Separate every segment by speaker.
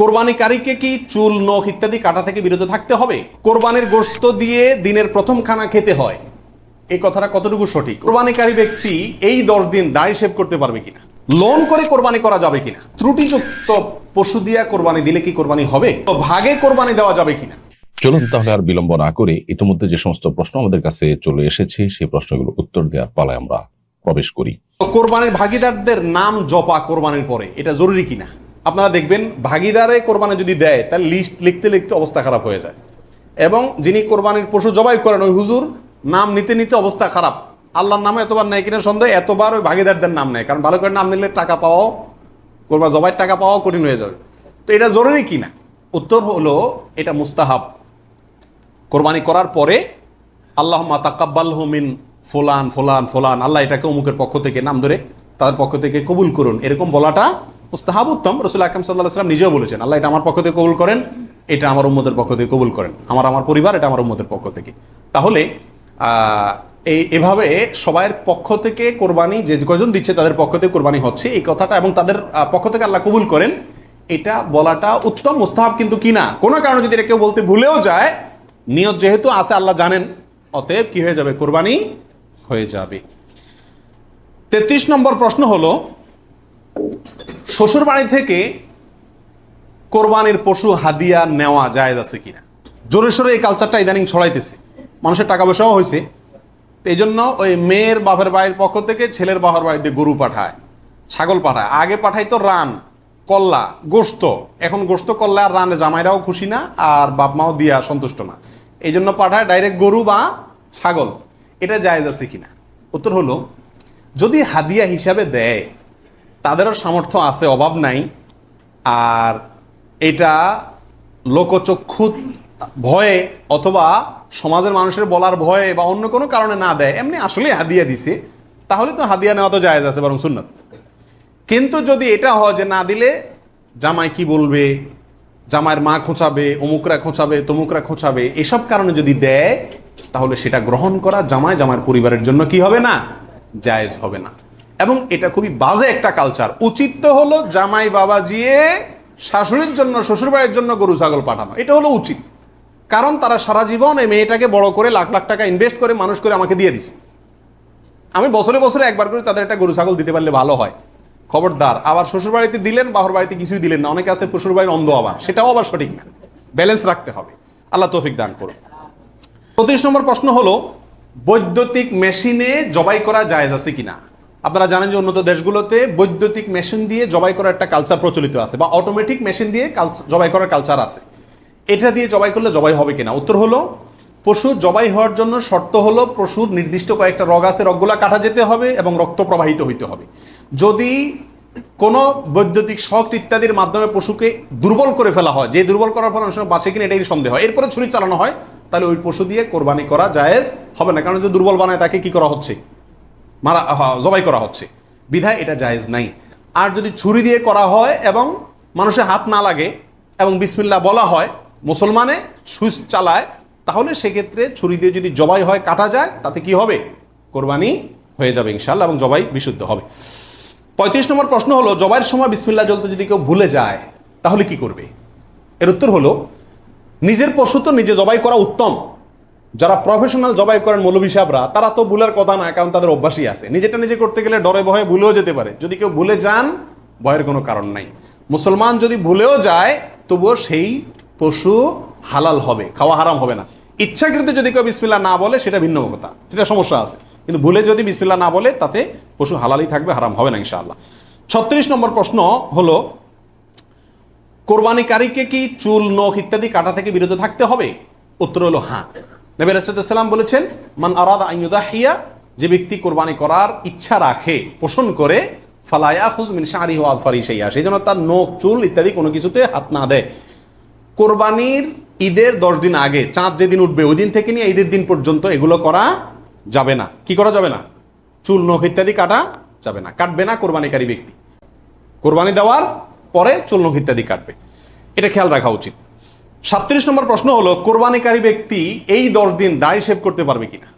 Speaker 1: কোরবানিকারীকে কি চুল নখ ইত্যাদি কাটা থেকে বিরত থাকতে হবে? কোরবানির গোশত দিয়ে দিনের প্রথম খানা খেতে হয়। এই কথাটা কতটুকু সঠিক? কোরবানিকারী ব্যক্তি এই দশ দিন দাড়ি সেভ করতে পারবে কিনা? লোন করে কোরবানি করা যাবে কিনা? ত্রুটিযুক্ত পশু দিয়া কোরবানি দিলে কি কোরবানি হবে? তো ভাগে কোরবানি দেওয়া যাবে কিনা?
Speaker 2: চলুন তাহলে আর বিলম্ব না করে ইতিমধ্যে যে সমস্ত প্রশ্ন আমাদের কাছে চলে এসেছে সেই প্রশ্নগুলো উত্তর দেওয়ার পালায় আমরা প্রবেশ করি।
Speaker 1: তো কোরবানির ভাগিদারদের নাম জপা কোরবানির পরে এটা জরুরি কিনা? আপনারা দেখবেন ভাগিদারে কোরবানি যদি দেয়, তার লিস্ট লিখতে লিখতে অবস্থা খারাপ হয়ে যায়। এবং যিনি কোরবানির পশু জবাই করেন, ওই হুজুর নাম নিতে নিতে অবস্থা খারাপ। আল্লাহর নামে এতবার নেয় কিনা সন্দেহ, এতবার ওই ভাগিদারদের নাম নেয়। কারণ ভালো করে নাম নিলে টাকা পাওয়াও কোরবা জবাইয়ের টাকা পাওয়াও কঠিন হয়ে যাবে। তো এটা জরুরি কিনা উত্তর হলো, এটা মুস্তাহাব। কোরবানি করার পরে আল্লাহ তাকাব্বাল মিন ফোলান ফোলান ফোলান। আল্লাহ এটাকে অমুকের পক্ষ থেকে নাম ধরে তাদের পক্ষ থেকে কবুল করুন। এরকম বলাটা মুস্তাহাব উত্তম রসুল আকরম সাল্লাহ সাল্লাম নিজেও বলেছেন, আল্লাহ এটা আমার পক্ষ থেকে কবুল করেন, এটা আমার উম্মতের পক্ষ থেকে কবুল করেন। আমার আমার পরিবার, এটা আমার উম্মতের পক্ষ থেকে। তাহলে এই, এভাবে সবাইয়ের পক্ষ থেকে কোরবানি যে কজন দিচ্ছে তাদের পক্ষ থেকে কোরবানি হচ্ছে, এই কথাটা এবং তাদের পক্ষ থেকে আল্লাহ কবুল করেন, এটা বলাটা উত্তম, মুস্তাহাব কিন্তু কিনা কোনো কারণে যদি এটা কেউ বলতে ভুলেও যায়, নিয়ত যেহেতু আছে, আল্লাহ জানেন, অতএব কি হয়ে যাবে? কোরবানি হয়ে যাবে। তেত্রিশ নম্বর প্রশ্ন হলো শ্বশুর বাড়ি থেকে কোরবানির পশু হাদিয়া নেওয়া জায়েজ আছে কিনা? জোরে সোরে এই কালচারটা ইদানিং ছড়াইতেছে। মানুষের টাকা পয়সাও হয়েছে। এই জন্য ওই মেয়ের বাপের বাড়ির পক্ষ থেকে ছেলের বাপের বাড়িতে গরু পাঠায়, ছাগল পাঠায়। আগে পাঠাইতো রান, কল্লা গোস্ত এখন গোস্ত কল্লা আর রানে জামাইরাও খুশি না, আর বাপ মাও দিয়া সন্তুষ্ট না। এই জন্য পাঠায় ডাইরেক্ট গরু বা ছাগল। এটা জায়েজ আছে কিনা? উত্তর হলো, যদি হাদিয়া হিসাবে দেয় তাদেরও সামর্থ্য আছে, অভাব নাই। আর এটা লোকচক্ষু ভয়ে অথবা সমাজের মানুষের বলার ভয়ে বা অন্য কোনো কারণে না দেয়, এমনি আসলে হাদিয়া দিছে, তাহলে তো হাদিয়া নেওয়া তো জায়েজ আছে, বরং সুন্নত। কিন্তু যদি এটা হয় যে না দিলে, জামাই কি বলবে? জামাইয়ের মা খোঁচাবে, অমুকরা খোঁচাবে, তমুকরা খোঁচাবে, এসব কারণে যদি দেয়, তাহলে সেটা গ্রহণ করা জামাই জামাইয়ের পরিবারের জন্য কি হবে না? জায়েজ হবে না। এবং এটা খুবই বাজে একটা কালচার উচিত তো হলো জামাই বাবা জিয়ে শাশুড়ির জন্য, শ্বশুরবাড়ির জন্য গরু, ছাগল পাঠানো। এটা হলো উচিত। কারণ তারা সারা জীবন এই মেয়েটাকে বড় করে লাখ লাখ টাকা ইনভেস্ট করে, মানুষ করে আমাকে দিয়ে দিছে। আমি বছরে বছরে একবার করে তাদের একটা গরু, ছাগল দিতে পারলে ভালো হয়। খবরদার। আবার শ্বশুর বাড়িতে দিলেন বাহর বাড়িতে কিছুই দিলেন না। অনেকে আছে শ্বশুর বাড়ির অন্ধ আবার। সেটাও আবার সঠিক না। ব্যালেন্স রাখতে হবে। আল্লাহ তৌফিক দান করুন। পঁচিশ নম্বর প্রশ্ন হলো, বৈদ্যুতিক মেশিনে জবাই করা জায়েজ আছে কিনা? আপনারা জানেন যে উন্নত দেশগুলোতে বৈদ্যুতিক মেশিন দিয়ে জবাই করার একটা কালচার প্রচলিত আছে, বা অটোমেটিক মেশিন দিয়ে জবাই করার কালচার আছে। এটা দিয়ে জবাই করলে জবাই হবে কিনা? উত্তর হলো, পশু জবাই হওয়ার জন্য শর্ত হলো, পশুর নির্দিষ্ট কয়েকটা রগ আছে, রগগুলা কাটা যেতে হবে এবং রক্ত প্রবাহিত হইতে হবে। যদি কোনো বৈদ্যুতিক শক ইত্যাদির মাধ্যমে পশুকে দুর্বল করে ফেলা হয়, যে দুর্বল করার ফলে অনেক সময় বাঁচে কিনা এটাই সন্দেহ। হয় এরপরে ছুরি চালানো হয়, তাহলে ওই পশু দিয়ে কোরবানি করা জায়েজ হবে না। কারণ যে দুর্বল বানায়, তাকে কি করা হচ্ছে? মারা জবাই করা হচ্ছে। বিধায় এটা জায়েজ নাই। আর যদি ছুরি দিয়ে করা হয় এবং মানুষের হাত না লাগে এবং বিসমিল্লা বলা হয়, মুসলমানে সুইচ চালায়, তাহলে সেক্ষেত্রে ছুরি দিয়ে যদি জবাই হয়, কাটা যায়, তাতে কি হবে? কোরবানি হয়ে যাবে ইনশাল্লাহ এবং জবাই বিশুদ্ধ হবে। পঁয়ত্রিশ নম্বর প্রশ্ন হলো, জবাইয়ের সময় বিসমিল্লা জ্বলতে যদি কেউ ভুলে যায়, তাহলে কি করবে? এর উত্তর হলো, নিজের পশু তো নিজে জবাই করা উত্তম। যারা প্রফেশনাল জবাই করেন মৌলভী সাহেবরা, তারা তো ভুলের কথা না, কারণ তাদের অভ্যাসই আছে। নিজেটা নিজে করতে গেলে ডরে ভয়ে ভুলেও যেতে পারে। যদি কেউ ভুলে যান, ভয়ের কোনো কারণ নাই। মুসলমান যদি ভুলেও যায়, তবুও সেই পশু হালাল হবে, খাওয়া হারাম হবে না। ইচ্ছাকৃত যদি কেউ বিসমিল্লা না বলে, সেটা ভিন্ন কথা, সেটা সমস্যা আছে। কিন্তু ভুলে যদি বিসমিল্লা না বলে, তাতে পশু হালালই থাকবে, হারাম হবে না, ইনশাআল্লাহ। ছত্রিশ নম্বর প্রশ্ন হলো, কোরবানিকারীকে কি চুল, নখ ইত্যাদি কাটা থেকে বিরত থাকতে হবে? উত্তর হলো হ্যাঁ। নবী রাসুলাম বলেছেন, মান আরাদ আইয়ুদাহিয়া যে ব্যক্তি কোরবানি করার ইচ্ছা রাখে, পোষণ করে ফালায়া হুজ মিন শাহরি ওয়াল ফারিশাইয়া সেই জন্য তার নখ, চুল ইত্যাদি কোনো কিছুতে হাত না দেয়। কোরবানির ঈদের দশ দিন আগে, চাঁদ যেদিন উঠবে, ওই দিন থেকে নিয়ে ঈদের দিন পর্যন্ত এগুলো করা যাবে না। কি করা যাবে না? চুল, নখ ইত্যাদি কাটা যাবে না। কাটবে না কোরবানিকারী ব্যক্তি। কোরবানি দেওয়ার পরে চুল, নখ ইত্যাদি কাটবে। এটা খেয়াল রাখা উচিত। সাতত্রিশ নম্বর প্রশ্ন হলো, কোরবানিকারী ব্যক্তি এই দশ দিন দাড়ি শেভ করতে পারবে কিনা?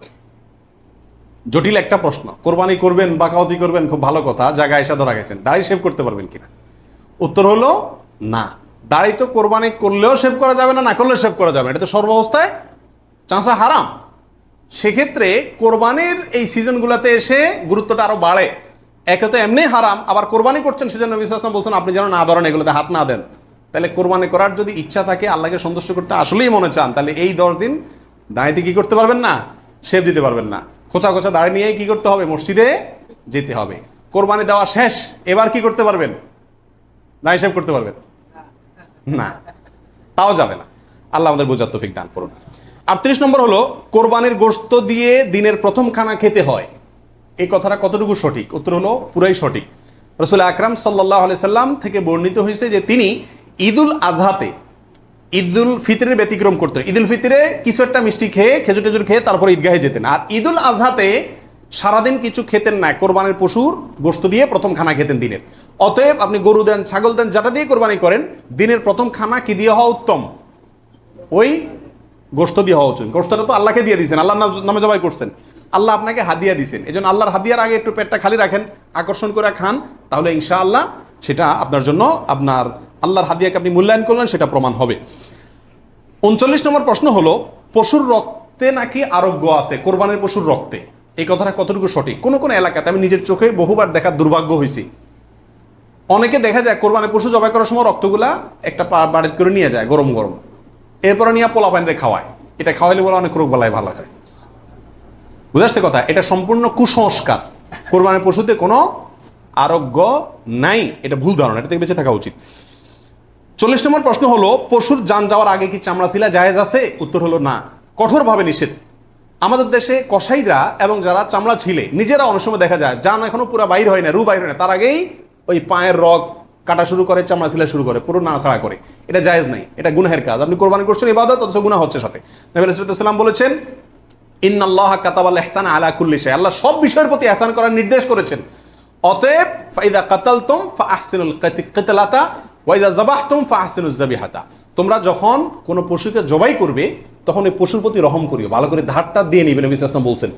Speaker 1: জটিল একটা প্রশ্ন। কোরবানি করবেন বাকাওতি করবেন, খুব ভালো কথা, জায়গায় এসে ধরা গেছেন। দাড়ি শেভ করতে পারবেন কিনা? উত্তর হলো, না। দাড়ি তো কোরবানি করলেও সেভ করা যাবে না না করলেও সেভ করা যাবে এটা তো সর্বাবস্থায় চাঁচা হারাম। সেক্ষেত্রে কোরবানির এই সিজনগুলোতে এসে গুরুত্বটা আরও বাড়ে। একে তো এমনি হারাম, আবার কোরবানি করছেন সেজন্য ওয়াসাল্লাম বলছেন, আপনি যেন না ধরেন, এগুলোতে হাত না দেন। তাহলে কোরবানি করার যদি ইচ্ছা থাকে, আল্লাহকে সন্তুষ্ট করতে আসলেই মনে চান, তাহলে এই দশ দিন দাঁড়িয়ে কি করতে পারবেন না? শেভ দিতে পারবেন না। খোঁচা খোঁচা দাঁড়িয়ে নিয়ে কি করতে হবে? মসজিদে যেতে হবে। কোরবানি দেওয়া শেষ, এবার কি করতে পারবেন? না হিসাব করতে পারবেন? না। তাও যাবে না। আল্লাহ আমাদের বোঝার তফিক দান করুন। আটত্রিশ নম্বর হলো, কোরবানির গোশত দিয়ে দিনের প্রথম খানা খেতে হয়। এই কথাটা কতটুকু সঠিক? উত্তর হলো, পুরাই সঠিক। রসুল আকরাম সাল্লাহ আলি সাল্লাম থেকে বর্ণিত হয়েছে যে তিনি ঈদুল আজহাতে, ঈদুল ফিতরের ব্যতিক্রম করতেন ঈদুল ফিতরে কিছু একটা মিষ্টি খেয়ে, খেজুর টেজুর খেয়ে তারপরে ঈদগাহে যেতেন। আর ঈদুল আজহাতে সারাদিন কিছু খেতেন না, কোরবানির পশুর গোশত দিয়ে প্রথম খানা খেতেন দিনের। অতএব আপনি গরু দেন, ছাগল দেন, যেটা দিয়ে কোরবানি করেন, দিনের প্রথম খানা কি দিয়ে হওয়া উত্তম? ওই গোশত দিয়ে হওয়া উচিত। গোশতটা তো আল্লাহকে দিয়ে দিয়েছেন আল্লাহ নামে জবাই করছেন। আল্লাহ আপনাকে হাদিয়া দিয়েছেন এই জন্য আল্লাহর হাদিয়ার আগে একটু পেটটা খালি রাখেন, আকর্ষণ করে খান, তাহলে ইনশাআল্লাহ সেটা আপনার জন্য আপনার আল্লাহর হাদিয়াকে আপনি মূল্যায়ন করলেন, সেটা প্রমাণ হবে। উনচল্লিশ নম্বর প্রশ্ন হলো, পশুর রক্তে নাকি আরোগ্য আছে? কোরবানের পশুর রক্তে। এই কথাটা কতটুকু সঠিক? কোন কোন এলাকাতে আমি নিজের চোখে বহুবার দেখার দুর্ভাগ্য হয়েছি। অনেকে দেখা যায় কোরবানের পশু জবাই করার সময় রক্তগুলা একটা বাড়িতে করে নিয়ে যায়, গরম গরম। এরপরে নিয়ে পোলা পানিরে খাওয়ায়। এটা খাওয়াইলে বলে অনেক রোগ বালাই ভালো হয়। বুঝাচ্ছে কথা? এটা সম্পূর্ণ কুসংস্কার। কোরবানের পশুতে কোনো আরোগ্য নাই। এটা ভুল ধারণা, এটা থেকে বেঁচে থাকা উচিত। চল্লিশ নম্বর প্রশ্ন হলো, পশুর যান যাওয়ার আগে কি চামড়া শিলা জায়েজ আছে? উত্তর হলো না। কঠোরভাবে নিষেধ। আমাদের দেশে কসাইরা এবং যারা চামড়া ছিলে, নিজেরা অনেক সময় দেখা যায়, যান এখনও পুরো বাইর হয় না, রু বাইর হয় না। তার আগেই ওই পায়ের রগ কাটা শুরু করে, চামড়া শিলা শুরু করে, পুরো নাড়াছাড়া করে। এটা জায়েজ নাই, এটা গুনাহের কাজ। আপনি কোরবানি করছেন, ইবাদত, অথচ গুনাহ হচ্ছে সাথে। নবী সাল্লাম বলেছেন, ইন্নাল্লাহ কাতাবাল ইহসান আলা কুল্লি শাই আল্লাহ সব বিষয়ের প্রতি ইহসান করার নির্দেশ করেছেন। অতএব, ফাইদা কাতালতুম ফাহসিনুল কিতলাতা ওয়াইদা জাবাহতুম ফাহসিনুজ জাবিহাতা তোমরা যখন কোনো পশুকে জবাই করবে, তখন ওই পশুর প্রতি রহম করিও। ভালো করে ধারটা দিয়ে নিবে নবী বলছেন।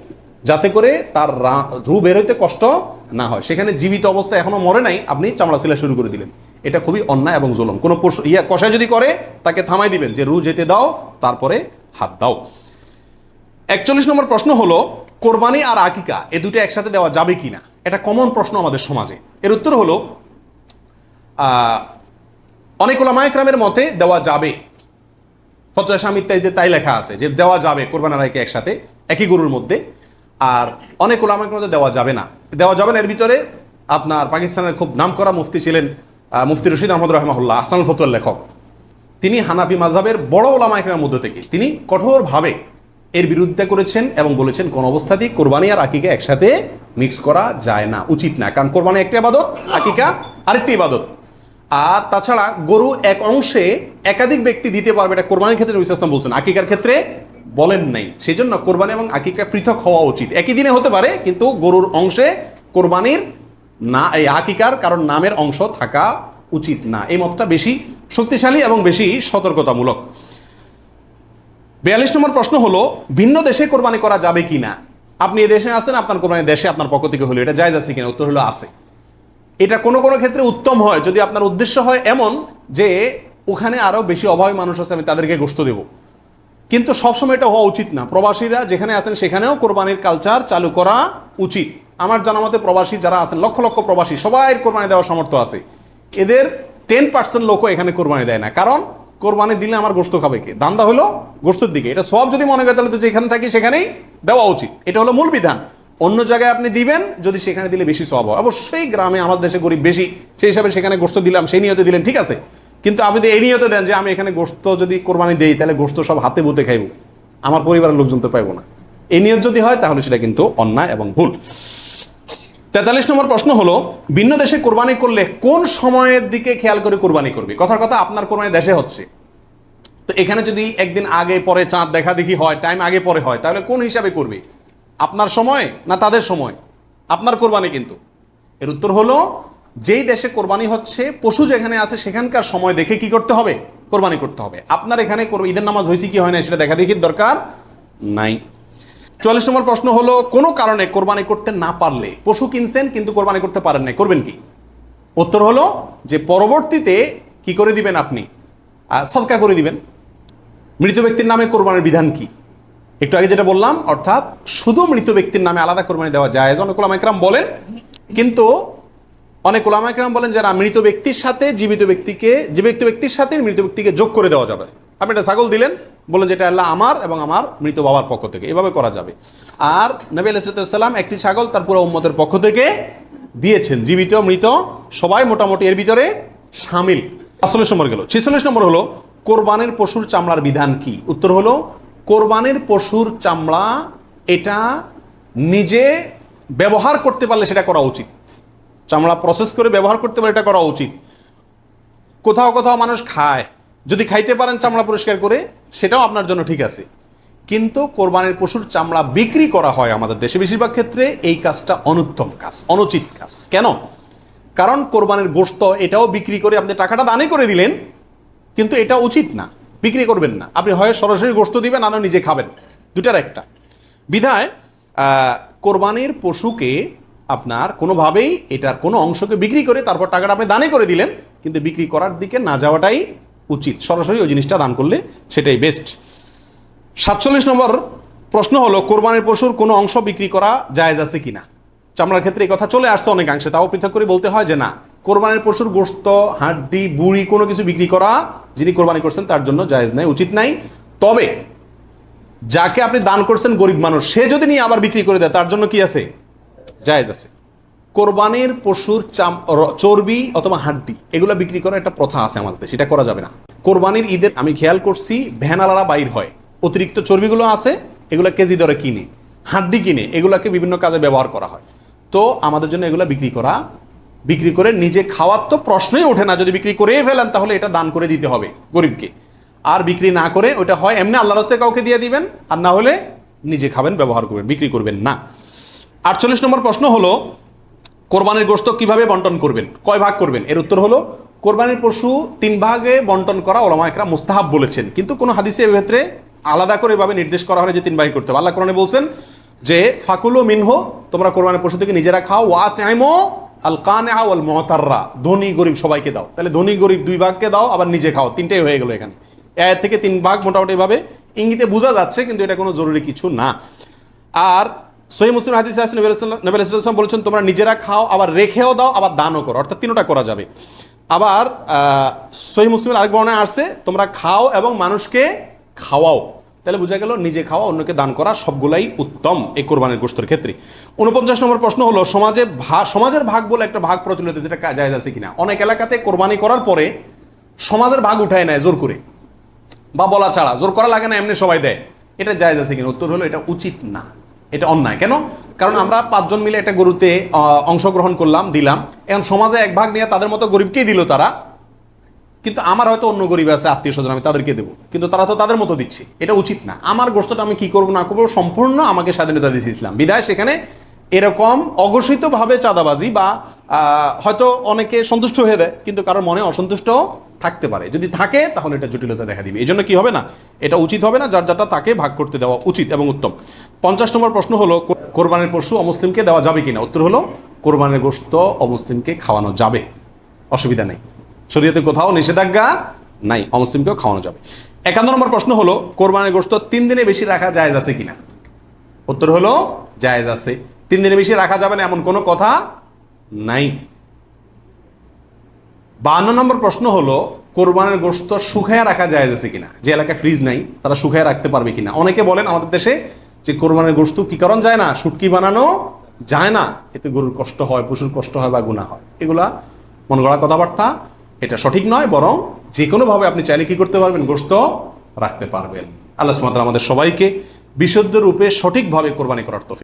Speaker 1: যাতে করে তার রা- রু বের হইতে কষ্ট না হয়। সেখানে জীবিত অবস্থা এখনও মরে নাই, আপনি চামড়া সিলা শুরু করে দিলেন। এটা খুবই অন্যায় এবং জুলুম। কোনো পশু, ইয়া কষায় যদি করে, তাকে থামাই দিবেন। যে রু যেতে দাও, তারপরে হাত দাও। একচল্লিশ নম্বর প্রশ্ন হলো, কোরবানি আর আকিকা, এ দুটো একসাথে দেওয়া যাবে কিনা? এটা কমন প্রশ্ন আমাদের সমাজে। এর উত্তর হলো অনেক ওলামায়করামের মতে দেওয়া যাবে। ফতোয়া স্বামী ইত্যাদিতে তাই লেখা আছে যে দেওয়া যাবে কোরবান আর একসাথে, একই গরুর মধ্যে। আর অনেক ওলামায়কের মধ্যে দেওয়া যাবে না। দেওয়া যাবে না, এর ভিতরে আপনার পাকিস্তানের খুব নামকরা মুফতি ছিলেন মুফতি রশিদ আহমদ রহমাহুল্লাহ আসানুল ফতুয়ার লেখক। তিনি হানাফি মাযহাবের বড় ওলামাইকের মধ্যে থেকে, তিনি কঠোরভাবে এর বিরুদ্ধে করেছেন এবং বলেছেন, কোন অবস্থাতেই কোরবানি আর আকিকা একসাথে মিক্স করা যায় না, উচিত না। কারণ কোরবানি একটি আবাদত, আকিকা আরেকটি ইবাদত আর তাছাড়া গরু এক অংশে একাধিক ব্যক্তি দিতে পারবে, এটা কোরবানির ক্ষেত্রে নবী ওয়াসাল্লাম বলছেন। আকিকার ক্ষেত্রে বলেন নাই। সেই জন্য কোরবানি এবং আকিকা পৃথক হওয়া উচিত। একই দিনে হতে পারে, কিন্তু গরুর অংশে কোরবানির না, এই আকিকার কারণ নামের অংশ থাকা উচিত না। এই মতটা বেশি শক্তিশালী এবং বেশি সতর্কতামূলক। বিয়াল্লিশ নম্বর প্রশ্ন হলো, ভিন্ন দেশে কোরবানি করা যাবে কি না আপনি দেশে আছেন, আপনার কোরবানি দেশে আপনার পক্ষ থেকে হলো, এটা জায়জ আছে কিনা? উত্তর হলো আছে। এটা কোনো কোনো ক্ষেত্রে উত্তম হয়, যদি আপনার উদ্দেশ্য হয় এমন যে ওখানে আরও বেশি অভাবী মানুষ আছে, আমি তাদেরকে গোস্ত দেব। কিন্তু সবসময় এটা হওয়া উচিত না। প্রবাসীরা যেখানে আছেন সেখানেও কোরবানির কালচার চালু করা উচিত। আমার জানা মতে প্রবাসী যারা আছেন, লক্ষ লক্ষ প্রবাসী সবাই কোরবানি দেওয়ার সামর্থ্য আছে। এদের টেন পার্সেন্ট লোকও এখানে কোরবানি দেয় না। কারণ কোরবানি দিলে আমার গোস্ত খাবে কে? দান্দা হলো গোস্তের দিকে। এটা সব যদি মনে করে, তাহলে তো যেখানে থাকি সেখানেই দেওয়া উচিত। এটা হলো মূল বিধান। অন্য জায়গায় আপনি দিবেন, যদি সেখানে দিলে বেশি সব হয়। অবশ্যই গ্রামে আমাদের দেশে গরিব বেশি, সেই হিসাবে সেখানে গোস্ত দিলাম, সেই নিয়তে দিলেন, ঠিক আছে? কিন্তু আপনি এই নিয়তে দেন যে আমি এখানে গোস্ত যদি কোরবানি দিই, তাহলে গোস্ত সব হাতে বুতে খাইব। আমার পরিবারের লোকজন তো পাইবো না। এই নিয়ত যদি হয়, তাহলে সেটা কিন্তু অন্যায় এবং ভুল। তেতাল্লিশ নম্বর প্রশ্ন হলো, ভিন্ন দেশে কোরবানি করলে কোন সময়ের দিকে খেয়াল করে কোরবানি করবে? কথার কথা, আপনার কোরবানি দেশে হচ্ছে। তো এখানে যদি একদিন আগে পরে চাঁদ দেখা দেখি হয় টাইম আগে পরে হয়, তাহলে কোন হিসাবে করবে? আপনার সময় না তাদের সময়? আপনার কোরবানি কিন্তু। এর উত্তর হলো, যেই দেশে কোরবানি হচ্ছে, পশু যেখানে আছে, সেখানকার সময় দেখে কি করতে হবে? কোরবানি করতে হবে। আপনার এখানে ঈদের নামাজ হয়েছে কি হয় না সেটা দেখা দেখির দরকার নাই। চল্লিশ নম্বর প্রশ্ন হলো, কোনো কারণে কোরবানি করতে না পারলে, পশু কিনছেন কিন্তু কোরবানি করতে পারেন না করবেন কি? উত্তর হলো, যে পরবর্তীতে কি করে দিবেন আপনি? সদকা করে দিবেন। মৃত ব্যক্তির নামে কোরবানির বিধান কি? একটু আগে যেটা বললাম, অর্থাৎ শুধু মৃত ব্যক্তির নামে আলাদা কোরবানি দেওয়া যায়, অনেক ওলামাইকরাম বলেন, কিন্তু অনেক ওলামাইকরাম বলেন যারা মৃত ব্যক্তির সাথে জীবিত ব্যক্তিকে জীবিত ব্যক্তির সাথে মৃত ব্যক্তিকে যোগ করে দেওয়া যাবে। আপনি একটা ছাগল দিলেন, বললেন যেটা আল্লাহ আমার এবং আমার মৃত বাবার পক্ষ থেকে, এভাবে করা যাবে। আর নবী আলাইসালাম একটি ছাগল তার পুরো উম্মতের পক্ষ থেকে দিয়েছেন, জীবিত, মৃত, সবাই মোটামুটি এর ভিতরে সামিল। আসলে নম্বর গেল, ছেচল্লিশ নম্বর হলো, কোরবানের পশুর চামড়ার বিধান কি? উত্তর হলো কোরবানের পশুর চামড়া এটা নিজে ব্যবহার করতে পারলে সেটা করা উচিত। চামড়া প্রসেস করে ব্যবহার করতে পারলে এটা করা উচিত। কোথাও কোথাও মানুষ খায়, যদি খাইতে পারেন চামড়া পরিষ্কার করে, সেটাও আপনার জন্য ঠিক আছে। কিন্তু কোরবানির পশুর চামড়া বিক্রি করা হয় আমাদের দেশে বেশিরভাগ ক্ষেত্রে, এই কাজটা অনুত্তম কাজ, অনুচিত কাজ। কেন? কারণ কোরবানির গোশত এটাও বিক্রি করে আপনি টাকাটা দানে করে দিলেন, কিন্তু এটা উচিত না। বিক্রি করবেন না। আপনি হয় সরাসরি গোশত দিবেন আনা নিজে খাবেন। দুটার একটা। বিধায় কোরবানির পশুকে আপনার কোনোভাবেই এটার কোনো অংশকে বিক্রি করে তারপর টাকাটা আপনি দানে করে দিলেন, কিন্তু বিক্রি করার দিকে না যাওয়াটাই উচিত। সরাসরি ওই জিনিসটা দান করলে সেটাই বেস্ট সাতচল্লিশ নম্বর প্রশ্ন হলো, কোরবানির পশুর কোনো অংশ বিক্রি করা জায়েজ আছে কিনা? চামড়ার ক্ষেত্রে এই কথা চলে আসছে অনেকাংশে, তাও পৃথক করে বলতে হয় যে না। কোরবানির পশুর গোস্ত হাড্ডি, বুড়ি কোনো কিছু বিক্রি করা যিনি কোরবানি করছেন, তার জন্য জায়েজ নাই, উচিত নাই। তবে যাকে আপনি দান করছেন গরিব মানুষ, সে যদি নিয়ে আবার বিক্রি করে দেয়, তার জন্য কি আছে? জায়েজ আছে। কোরবানির পশুর চাম চর্বি অথবা হাড্ডি, এগুলো বিক্রি করার একটা প্রথা আছে আমাদের সেটা করা যাবে না। কোরবানির ঈদের, আমি খেয়াল করছি ভ্যানালারা বাইর হয়। অতিরিক্ত চর্বিগুলো আছে, এগুলো কেজি দরে কিনে, হাড্ডি কিনে, এগুলাকে বিভিন্ন কাজে ব্যবহার করা হয়। তো আমাদের জন্য এগুলো বিক্রি করা বিক্রি করে নিজে খাওয়ার তো প্রশ্নই ওঠে না। যদি বিক্রি করেই ফেলেন, তাহলে এটা দান করে দিতে হবে গরিবকে। আর বিক্রি না করে ওটা হয়, এমনি আল্লাহ রাস্তায় কাউকে দিয়ে দিবেন, আর না হলে নিজে খাবেন, ব্যবহার করবেন, বিক্রি করবেন না। আটচল্লিশ নম্বর প্রশ্ন হলো, কোরবানির গোশত কীভাবে বন্টন করবেন? কয় ভাগ করবেন? এর উত্তর হলো, কোরবানির পশু তিন ভাগে বন্টন করা ওলামা একরা মুস্তাহাব বলেছেন। কিন্তু কোনো হাদিসে ক্ষেত্রে আলাদা করে এভাবে নির্দেশ করা হয় যে তিন ভাগে করতে হবে। আল্লাহ কোরআনে বলছেন যে, ফাকুলো মিনহো, তোমরা কোরবানির পশু থেকে নিজেরা খাও, ওয়া তাইমো আল কানে আল মহতাররা ধনী গরিব সবাইকে দাও। তাহলে ধনী গরিব দুই ভাগকে দাও, আবার নিজে খাও। তিনটাই হয়ে গেল এখানে। এর থেকে তিন ভাগ মোটামুটি ভাবে ইঙ্গিতে বোঝা যাচ্ছে, কিন্তু এটা কোনো জরুরি কিছু না। আর সহি মুসলিম হাদিস নবী রাসূলুল্লাহ বলেছেন, তোমরা নিজেরা খাও, আবার রেখেও দাও, আবার দানও করো। অর্থাৎ তিনটা করা যাবে। আবার সহি মুসলিমের আরেক বর্ণায় আসছে, তোমরা খাও এবং মানুষকে খাওয়াও। তাহলে বোঝা গেল নিজে খাওয়া অন্যকে দান করা সবগুলাই উত্তম এই কোরবানির গোষ্ঠের ক্ষেত্রে। উনপঞ্চাশ নম্বর প্রশ্ন হলো, সমাজে ভা- সমাজের ভাগ বলে একটা ভাগ প্রচলিত যেটা জায়গা আছে কিনা? অনেক এলাকাতে কোরবানি করার পরে সমাজের ভাগ উঠায় নেয় জোর করে। বা বলা ছাড়া, জোর করা লাগে না, এমনি সবাই দেয়। এটা জায়েজ আছে কিনা? উত্তর হলো, এটা উচিত না। এটা অন্যায়। কেন? কারণ আমরা পাঁচজন মিলে একটা গরুতে অংশগ্রহণ করলাম, দিলাম। এখন সমাজে এক ভাগ নিয়ে তাদের মতো গরিবকেই দিল তারা। কিন্তু আমার হয়তো অন্য গরিব আছে, আত্মীয় স্বজন, আমি তাদেরকে দেবো। কিন্তু তারা তো তাদের মতো দিচ্ছে। এটা উচিত না। আমার গোষ্ঠটা আমি কি করব, না করব, সম্পূর্ণ আমাকে স্বাধীনতা দিয়েছে ইসলাম। বিধায় সেখানে এরকম অঘোষিতভাবে চাঁদাবাজি বা হয়তো অনেকে সন্তুষ্ট হয়ে দেয়, কিন্তু কারোর মনে অসন্তুষ্ট থাকতে পারে। যদি থাকে, তাহলে এটা জটিলতা দেখা দিবে। এই জন্য কি হবে না? এটা উচিত হবে না, যার যারটা তাকে ভাগ করতে দেওয়া উচিত এবং উত্তম। পঞ্চাশ নম্বর প্রশ্ন হলো কোরবানির পশু অমুসলিমকে দেওয়া যাবে কিনা? উত্তর হলো, কোরবানের গোস্ত অমুসলিমকে খাওয়ানো যাবে। অসুবিধা নেই। শরীয়তে কোথাও নিষেধাজ্ঞা নাই, অমুসলিমকেও খাওয়ানো যাবে। একান্ন নম্বর প্রশ্ন হলো, কোরবানের গোস্ত তিন দিনে বেশি রাখা জায়েজ আছে কিনা? উত্তর হলো, জায়েজ আছে। তিন দিনে বেশি রাখা যাবে না, এমন কোনো কথা নাই। বান্ন নম্বর প্রশ্ন হলো, কোরবানের গোস্ত শুকায় রাখা যায় আছে কিনা? যে এলাকায় ফ্রিজ নাই, তারা শুকায় রাখতে পারবে কিনা? অনেকে বলেন আমাদের দেশে যে কোরবানের গোস্ত কি কারণ যায় না, শুটকি বানানো যায় না। এতে গরুর কষ্ট হয়, পশুর কষ্ট হয় বা গুণা হয়। এগুলা মন গড়া কথাবার্তা এটা সঠিক নয়, বরং যে কোনোভাবে আপনি চাইলে কি করতে পারবেন? গোস্ত রাখতে পারবেন। আল্লাহ সুমাত্রা আমাদের সবাইকে বিশুদ্ধ রূপে সঠিকভাবে কোরবানি করার তৌফিক